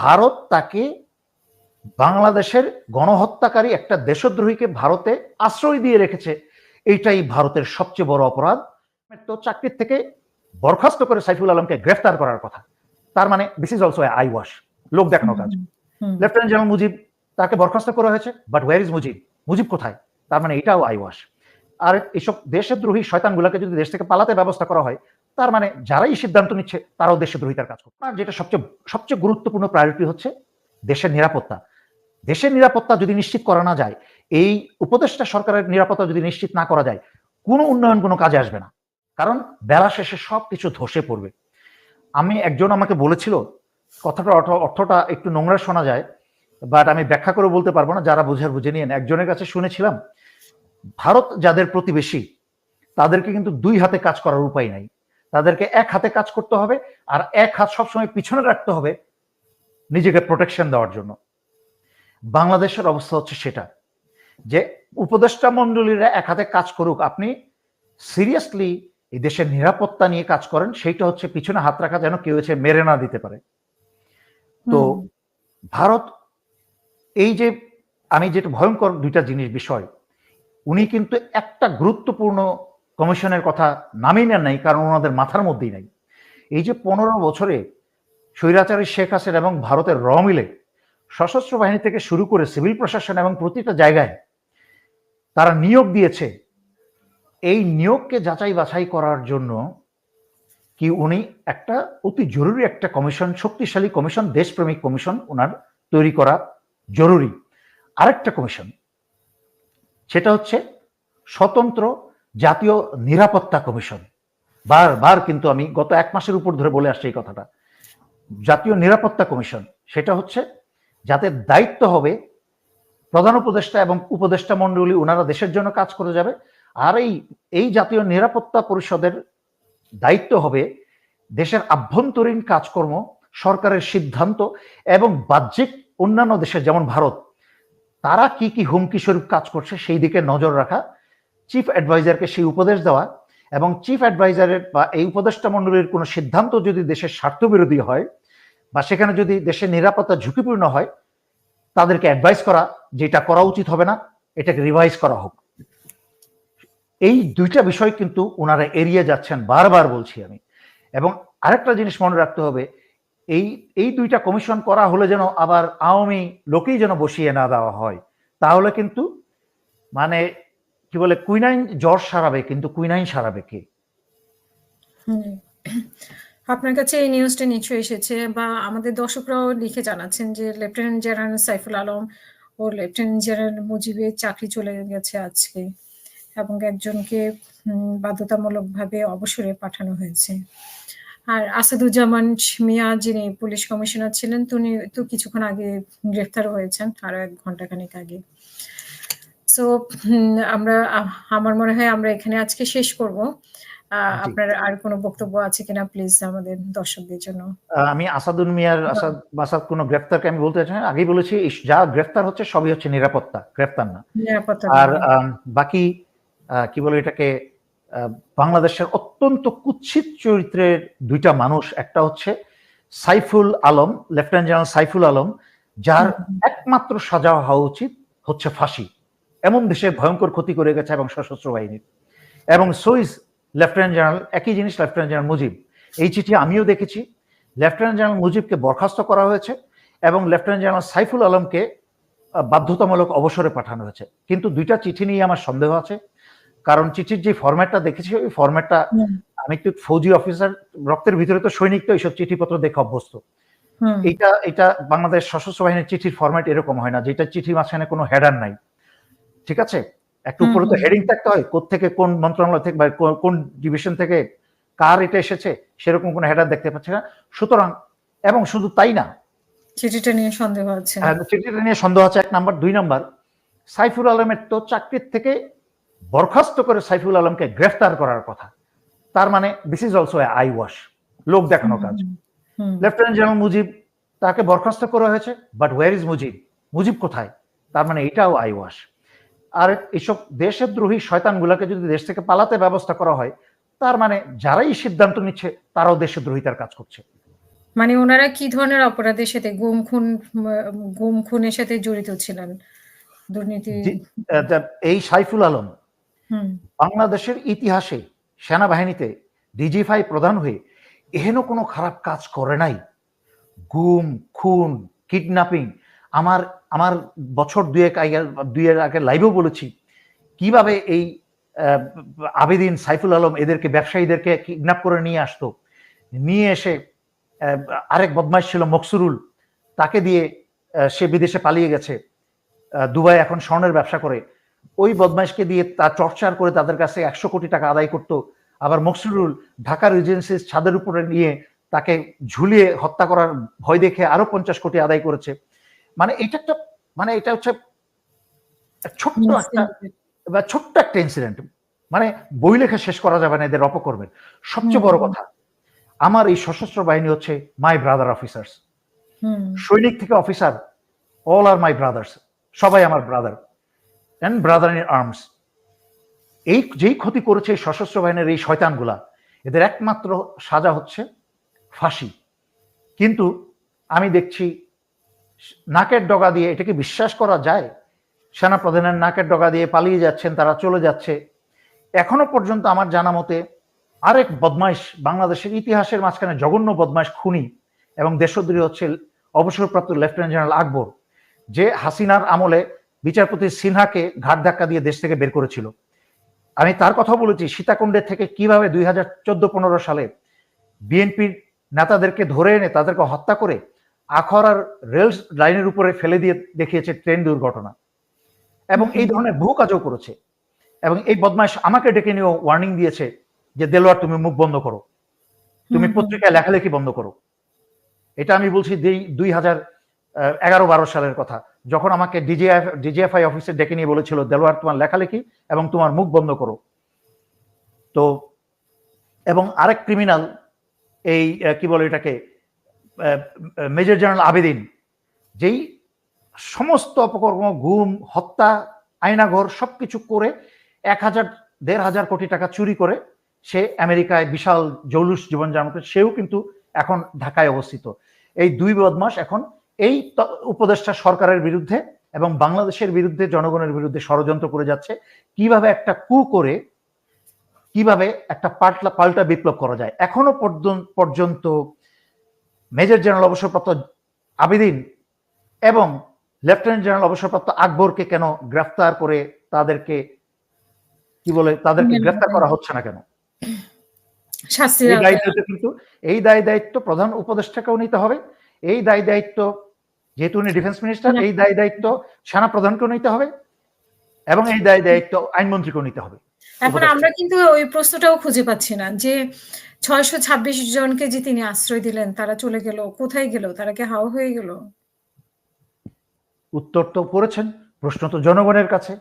ভারত তাকে বাংলাদেশের গণহত্যাকারী একটা দেশদ্রোহীকে ভারতে আশ্রয় দিয়ে রেখেছে। এইটাই ভারতের সবচেয়ে বড় অপরাধ। তো চাকরির থেকে বরখাস্ত করে সাইফুল আলমকে গ্রেফতার করার কথা। তার মানে this is also eye wash লোক দেখানো কাজ। লেফটেন্যান্ট জেনারেল মুজিব তাকে বরখাস্ত করা হয়েছে। But where is Mujib? Mujib কোথায়? তার মানে এটাও আই ওয়াশ আর এইসব দেশদ্রোহী শয়তানগুলোকে যদি দেশ থেকে পালাতে ব্যবস্থা করা হয় তার মানে যারাই সিদ্ধান্ত নিচ্ছে, তারাও দেশদ্রোহিতার কাজ করছে। আর যেটা সবচেয়ে সবচেয়ে গুরুত্বপূর্ণ প্রায়োরিটি হচ্ছে দেশের নিরাপত্তা। দেশের নিরাপত্তা যদি নিশ্চিত করা না যায়, এই উপদেষ্টা সরকারের নিরাপত্তা যদি নিশ্চিত না করা যায়, কোনো উন্নয়ন, কোনো কাজে আসবে না। কারণ বেলা শেষে সব কিছু ধসে পড়বে। আমি, একজন আমাকে বলেছিল কথাটা অর্থ, অর্থটা একটু নোংরা শোনা যায় বাট আমি ব্যাখ্যা করে বলতে পারব না, যারা বুঝার বুঝে নিয়েন। একজনের কাছে শুনেছিলাম, ভারত যাদের প্রতিবেশী, তাদেরকে কিন্তু দুই হাতে কাজ করার উপায় নাই। তাদেরকে এক হাতে কাজ করতে হবে আর এক হাত সবসময় পিছনে রাখতে হবে নিজেকে প্রোটেকশন দেওয়ার জন্য। বাংলাদেশের অবস্থা হচ্ছে সেটা যে উপদেষ্টা মন্ডলীরা এক হাতে কাজ করুক আপনি সিরিয়াসলি এই দেশের নিরাপত্তা নিয়ে কাজ করেন সেইটা হচ্ছে পিছনে হাত রাখা যেন কেউ এসে মেরে না দিতে পারে। তো ভারত এই যে আমি যেটা ভয়ঙ্কর দুইটা জিনিস বিষয় উনি কিন্তু একটা গুরুত্বপূর্ণ কমিশনের কথা নামেই নেন নাই, কারণ ওনাদের মাথার মধ্যেই নাই। এই যে পনেরো বছরে স্বৈরাচারী শেখ হাসিনা এবং ভারতের র মিলে সশস্ত্র বাহিনী থেকে শুরু করে সিভিল প্রশাসন এবং প্রতিটা জায়গায় তারা নিয়োগ দিয়েছে, এই নিয়োগকে যাচাই বাছাই করার জন্য কি উনি একটা অতি জরুরি একটা কমিশন, শক্তিশালী কমিশন, দেশপ্রেমিক কমিশন ওনার তৈরি করা জরুরি। আরেকটা কমিশন, সেটা হচ্ছে স্বতন্ত্র জাতীয় নিরাপত্তা কমিশন। বারবার কিন্তু আমি গত এক মাসের উপর ধরে বলে আসছি এই কথাটা। জাতীয় নিরাপত্তা কমিশন, সেটা হচ্ছে যাদের দায়িত্ব হবে প্রধান উপদেষ্টা এবং উপদেষ্টা মণ্ডলী ওনারা দেশের জন্য কাজ করে যাবে। আর এই এই জাতীয় নিরাপত্তা পরিষদের দায়িত্ব হবে দেশের আভ্যন্তরীণ কাজকর্ম, সরকারের সিদ্ধান্ত এবং বাহ্যিক অন্যান্য দেশের, যেমন ভারত, তারা কি কি হুমকি স্বরূপ কাজ করছে সেই দিকে নজর রাখা চিফ অ্যাডভাইজারকে সেই উপদেশ দেওয়া এবং চিফ অ্যাডভাইজারের বা এই উপদেষ্টা মণ্ডলীর কোনো সিদ্ধান্ত যদি দেশের স্বার্থবিরোধী হয় বা সেখানে যদি দেশের নিরাপত্তা ঝুঁকিপূর্ণ হয়, তাদেরকে অ্যাডভাইস করা যে এটা করা উচিত হবে না, এটাকে রিভাইজ করা হোক। এই দুইটা বিষয় কিন্তু ওনারা এড়িয়ে যাচ্ছেন বারবার বলছি আমি। এবং আরেকটা জিনিস মনে রাখতে হবে, এই এই দুইটা কমিশন করা হলে যেন আবার আওয়ামী লোকেই যেন বসিয়ে না দেওয়া হয়, তাহলে কিন্তু মানে কি বলে, কুইনাইন জ্বর সারাবে, কিন্তু কুইনাইন সারাবে কে। আপনার কাছে এই নিউজটা নিশ্চয়ই এসেছে, বা আমাদের দর্শকরাও লিখে জানাচ্ছেন যে লেফটেন্যান্ট জেনারেল সাইফুল আলম ও লেফটেন্যান্ট জেনারেল মুজিবের চাকরি চলে গেছে আজকে, এবং একজনকে বাধ্যতামূলকভাবে অবসরে পাঠানো হয়েছে। আর আসাদুজ্জামান মিয়া, যিনি পুলিশ কমিশনার ছিলেন, তিনি তো কিছুক্ষণ আগে গ্রেফতার হয়েছেন, আরও এক ঘণ্টা খানেক আগে। সো আমরা আমার মনে হয় আমরা এখানে আজকে শেষ করব। আপনার আর কোনো বক্তব্য আছে কিনা প্লিজ আমাদের দর্শকদের জন্য? আমি আসাদুল মিয়ার আসাদ বাসাদ কোনো গ্রেফতারকে আমি বলতে চাই। আগেই বলেছি যা গ্রেফতার হচ্ছে সবই হচ্ছে নিরাপত্তা গ্রেফতার না। নিরাপত্তা আর বাকি কি বলে এটাকে বাংলাদেশের অত্যন্ত কুৎসিত চরিত্রের দুইটা মানুষ একটা হচ্ছে সাইফুল আলম লেফটেন্যান্ট জেনারেল সাইফুল আলম যার একমাত্র সাজা হওয়া উচিত হচ্ছে ফাঁসি। এমন দেশে ভয়ঙ্কর ক্ষতি করে গেছে এবং সশস্ত্র বাহিনীর। এবং সুইস লেফটেন্যান্ট জেনারেল একই জিনিস লেফটেন্যান্ট জেনারেল মুজিব। এই চিঠি আমিও দেখেছি। লেফটেন্যান্ট জেনারেল মুজিবকে বরখাস্ত করা হয়েছে এবং লেফটেন্যান্ট জেনারেল সাইফুল আলমকে বাধ্যতামূলক অবসরে পাঠানো হয়েছে। কিন্তু দুইটা চিঠি নিয়ে আমার সন্দেহ আছে। কারণ চিঠির যে ফরম্যাটটা দেখেছি ওই ফরম্যাটটা আমি একটু ফৌজি অফিসার রক্তের ভিতরে তো সৈনিক তো এইসব চিঠিপত্র দেখে অভ্যস্ত। এটা এটা বাংলাদেশ সশস্ত্র বাহিনীর চিঠির ফরম্যাট এরকম হয় না যেটা চিঠি মাঝখানে কোনো হেডার নাই। ঠিক আছে? একটু উপরে তো হেডিং থাকতে হয় থেকে কোন মন্ত্রণালয় থেকে বা কোন ডিভিশন থেকে কার এটা এসেছে সেরকম কোনো হেডার দেখতে পাচ্ছে না। সুতরাং এবং শুধু তাই না চিঠিটা নিয়ে সন্দেহ আছে। হ্যাঁ, চিঠিটা নিয়ে সন্দেহ আছে এক নাম্বার। দুই নাম্বার সাইফুল আলমের তো চাকরির থেকে বরখাস্ত করে সাইফুল আলমকে গ্রেফতার করার কথা। তার মানে this is also eye wash লোক দেখানো কাজ। লেফটেন্যান্ট জেনারেল মুজিব তাকে বরখাস্ত করা হয়েছে but where is Mujib? Mujib কোথায়? তার মানে এটাও আই ওয়াশ আর এইসব দেশের দ্রোহী শয়তানগুলোকে যদি দেশ থেকে পালাতে ব্যবস্থা করা হয় তার মানে যারাই সিদ্ধান্ত নিচ্ছে তারাও দেশের দ্রোহিতার কাজ করছে মানে ওনারা কি ধরনের অপরাধের সাথে গুম খুন গুম খুনের সাথে জড়িত ছিলেন? দুর্নীতি এই সাইফুল আলম। বাংলাদেশের ইতিহাসে সেনাবাহিনীতে ডিজিফাই প্রধান হয়ে এহেন কোনো খারাপ কাজ করে নাই। গুম, খুন, কিডন্যাপিং আমার আমার বছর ২ এক আগে ২ এর আগে লাইভেও বলেছি। কীভাবে এই আবেদিন, সাইফুল আলম এদেরকে ব্যবসায়ীদেরকে কিডন্যাপ করে নিয়ে আসতো। নিয়ে এসে আরেক বদমাইশ ছিল মকসুরুল। তাকে দিয়ে সে বিদেশে পালিয়ে গেছে। দুবাই এখন স্বর্ণের ব্যবসা করে। ওই বদমাইশকে দিয়ে তার টর্চার করে তাদের কাছে ১০০ কোটি টাকা আদায় করত। আবার মকসুরুল ঢাকার রিজেন্সির ছাদের উপরে নিয়ে তাকে ঝুলিয়ে হত্যা করার ভয় দেখে আরও ৫০ কোটি আদায় করেছে। মানে এটা একটা মানে এটা হচ্ছে ছোট্ট একটা বা ছোট্ট একটা ইনসিডেন্ট। মানে বই লেখা শেষ করা যাবে না এদের অপকর্মের। সবচেয়ে বড় কথা, আমার এই সশস্ত্র বাহিনী হচ্ছে মাই ব্রাদার অফিসার্স। সৈনিক থেকে officer all are my brothers. সবাই আমার brother and brother in arms. এই যেই ক্ষতি করেছে এই সশস্ত্র বাহিনীর এই শয়তানগুলা, এদের একমাত্র সাজা হচ্ছে ফাঁসি। কিন্তু আমি দেখছি নাকের ডগা দিয়ে এটাকে বিশ্বাস করা যায়? সেনাপ্রধানের নাকের ডগা দিয়ে পালিয়ে যাচ্ছেন, তারা চলে যাচ্ছে। এখনও পর্যন্ত আমার জানা মতে আরেক বদমাইশ বাংলাদেশের ইতিহাসের মাঝখানে জঘন্য বদমাইশ খুনি এবং দেশদ্রোহী হচ্ছে অবসরপ্রাপ্ত লেফটেন্যান্ট জেনারেল আকবর। যে হাসিনার আমলে বিচারপতি সিনহাকে ঘাট ধাক্কা দিয়ে দেশ থেকে বের করেছিল। আমি তার কথা বলেছি সীতাকুণ্ডের থেকে কীভাবে ২০১৪-১৫ সালে বিএনপির নেতাদেরকে ধরে এনে তাদেরকে হত্যা করে আখাউড়ার রেল লাইনের উপরে ফেলে দিয়ে দেখিয়েছে ট্রেন দুর্ঘটনা। এবং এই ধরনের বহু কাজও করেছে। এবং এই বদমাইশ আমাকে ডেকে নিয়েও ওয়ার্নিং দিয়েছে যে দেলোয়ার তুমি মুখ বন্ধ করো। তুমি। পত্রিকায় লেখালেখি বন্ধ করো। এটা আমি বলছি দুই হাজার এগারো বারো সালের কথা। যখন আমাকে ডিজিএফ ডিজিএফআই অফিসে ডেকে নিয়ে বলেছিল দেলোয়ার তোমার লেখালেখি এবং তোমার মুখ বন্ধ করো। তো এবং আরেক ক্রিমিনাল এই কি বলে এটাকে মেজর জেনারেল আবেদিন যেই সমস্ত অপকর্ম, গুম, হত্যা, আয়নাঘর সবকিছু করে এক হাজার দেড় হাজার কোটি টাকা চুরি করে সে আমেরিকায় বিশাল জৌলুস জীবনযাপন করে সেও কিন্তু এখন ঢাকায় অবস্থিত। এই দুই বদমাস এখন এই উপদেষ্টা সরকারের বিরুদ্ধে এবং বাংলাদেশের বিরুদ্ধে জনগণের বিরুদ্ধে ষড়যন্ত্র করে যাচ্ছে। কীভাবে একটা কু করে কীভাবে একটা পাল্টা পাল্টা বিপ্লব করা যায়। এখনও পর্যন পর্যন্ত মেজর জেনারেল অবসরপ্রাপ্ত আবেদিন এবং লেফটেন্যান্ট জেনারেল অবসরপ্রাপ্ত আকবরকে কেন গ্রেফতার করে তাদেরকে কি বলে তাদেরকে গ্রেফতার করা হচ্ছে না কেন? এই কিন্তু এই দায় দায়িত্ব প্রধান উপদেষ্টাকেও নিতে হবে। এই দায় দায়িত্ব যেহেতু উনি ডিফেন্স মিনিস্টার। এই দায় দায়িত্ব সেনা প্রধানকেও নিতে হবে এবং এই দায় দায়িত্ব আইনমন্ত্রীকেও নিতে হবে। এখন আমরা কিন্তু ওই প্রশ্নটাও খুঁজে পাচ্ছি না যে ৬২৬ জনকে যে তিনি আশ্রয় দিলেন তারা চলে গেল। কোথায় গেল? তারা কি হাওয়া হয়ে গেল? উত্তর তো করেছেন। প্রশ্ন তো জনগণের কাছে।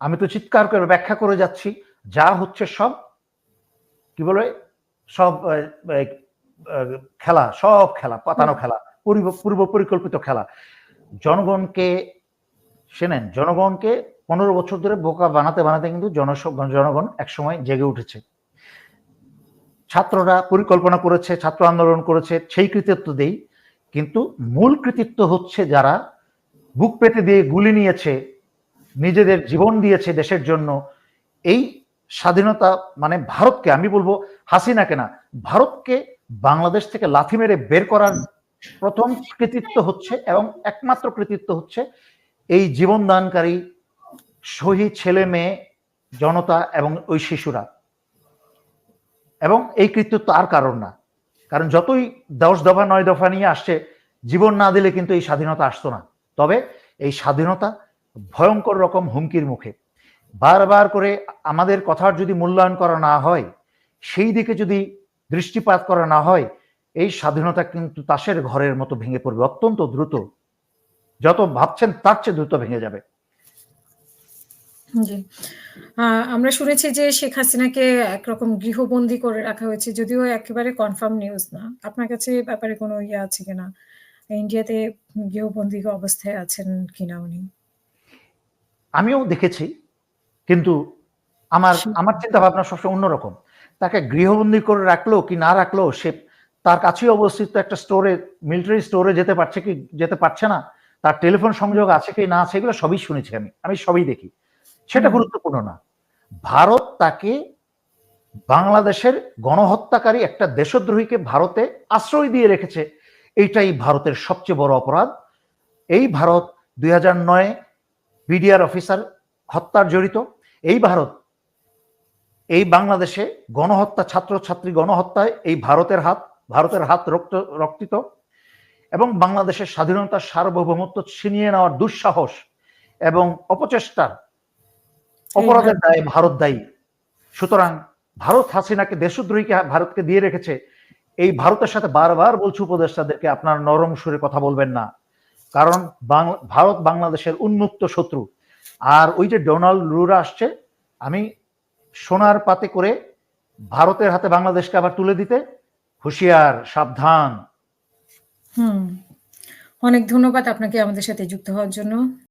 আমি তো চিৎকার করে ব্যাখ্যা করে যাচ্ছি। যা হচ্ছে সব কি বলে সব খেলা, সব খেলা, পাতানো খেলা, পূর্ব পূর্ব পরিকল্পিত খেলা। জনগণকে শোনেন, জনগণকে ১৫ বছর ধরে বোকা বানাতে, বানাতে কিন্তু জনগণ একসময় জেগে উঠেছে। ছাত্ররা পরিকল্পনা করেছে, ছাত্র আন্দোলন করেছে, সেই কৃতিত্ব দেই। কিন্তু মূল কৃতিত্ব হচ্ছে যারা বুক পেতে দিয়ে গুলি নিয়েছে, নিজেদের জীবন দিয়েছে দেশের জন্য। এই স্বাধীনতা মানে ভারতকে আমি বলব হাসিনাকে না, ভারতকে বাংলাদেশ থেকে লাথি মেরে বের করার প্রথম কৃতিত্ব হচ্ছে এবং একমাত্র কৃতিত্ব হচ্ছে এই জীবনদানকারী শহীদ ছেলে-মেয়ে, জনতা এবং ওই শিশুরা। এবং এই কৃতিত্ব আর কারণ না। কারণ যতই ১০ দফা নয় দফা নিয়ে আসছে, জীবন না দিলে কিন্তু এই স্বাধীনতা আসতো না। তবে এই স্বাধীনতা ভয়ঙ্কর রকম হুমকির মুখে। বারবার করে আমাদের কথার যদি মূল্যায়ন করা না হয়, সেই দিকে যদি দৃষ্টিপাত করা না হয়, এই স্বাধীনতা কিন্তু তাসের ঘরের মতো ভেঙে পড়বে অত্যন্ত দ্রুত। যত ভাবছেন তার চেয়ে দ্রুত ভেঙে যাবে। জি। আমরা শুনেছি যে শেখ হাসিনাকে একরকম গৃহবন্দী করে রাখা হয়েছে। যদিও একেবারে কনফার্ম নিউজ না। আপনার কাছে ব্যাপারে কোনো ইয়ে আছে কিনা? ইন্ডিয়াতে গৃহবন্দী অবস্থায় আছেন কিনা উনি? আমিও দেখেছি। কিন্তু আমার আমার চিন্তা ভাবনা সবসময় অন্যরকম। তাকে গৃহবন্দী করে রাখল কি না রাখল সে তার কাছেই অবস্থিত একটা স্টোরে মিলিটারি স্টোরে যেতে পারছে কি যেতে পারছে না তার টেলিফোন সংযোগ আছে কি না আছে এগুলো সবই শুনেছি আমি। আমি সবই দেখি। সেটা গুরুত্বপূর্ণ না। ভারত তাকে বাংলাদেশের গণহত্যাকারী একটা দেশদ্রোহীকে ভারতে আশ্রয় দিয়ে রেখেছে। এইটাই ভারতের সবচেয়ে বড় অপরাধ। এই ভারত দুই হাজার নয় বিডিআর অফিসার হত্যার জড়িত। এই ভারত এই বাংলাদেশে গণহত্যা ছাত্রছাত্রী গণহত্যায় এই ভারতের হাত ভারতের হাত রক্ত রক্তিত। এবং বাংলাদেশের স্বাধীনতার সার্বভৌমত্ব ছিনিয়ে নেওয়ার দুঃসাহস এবং অপচেষ্টার অপরাধের দায়ে ভারত দায়ী। সুতরাং ভারত হাসিনাকে দেশদ্রোহীকে ভারতকে দিয়ে রেখেছে, এই ভারতের সাথে বারবার বলছি উপদেষ্টাদেরকে, আপনার নরম সুরে কথা বলবেন না। কারণ ভারত বাংলাদেশের উন্মুক্ত শত্রু। আর ওই যে ডোনাল্ড রুরা আসছে, আমি সোনার পাতে করে ভারতের হাতে বাংলাদেশকে আবার তুলে দিতে হুঁশিয়ার, সাবধান। হুম। অনেক ধন্যবাদ আপনাকে আমাদের সাথে যুক্ত হওয়ার জন্য।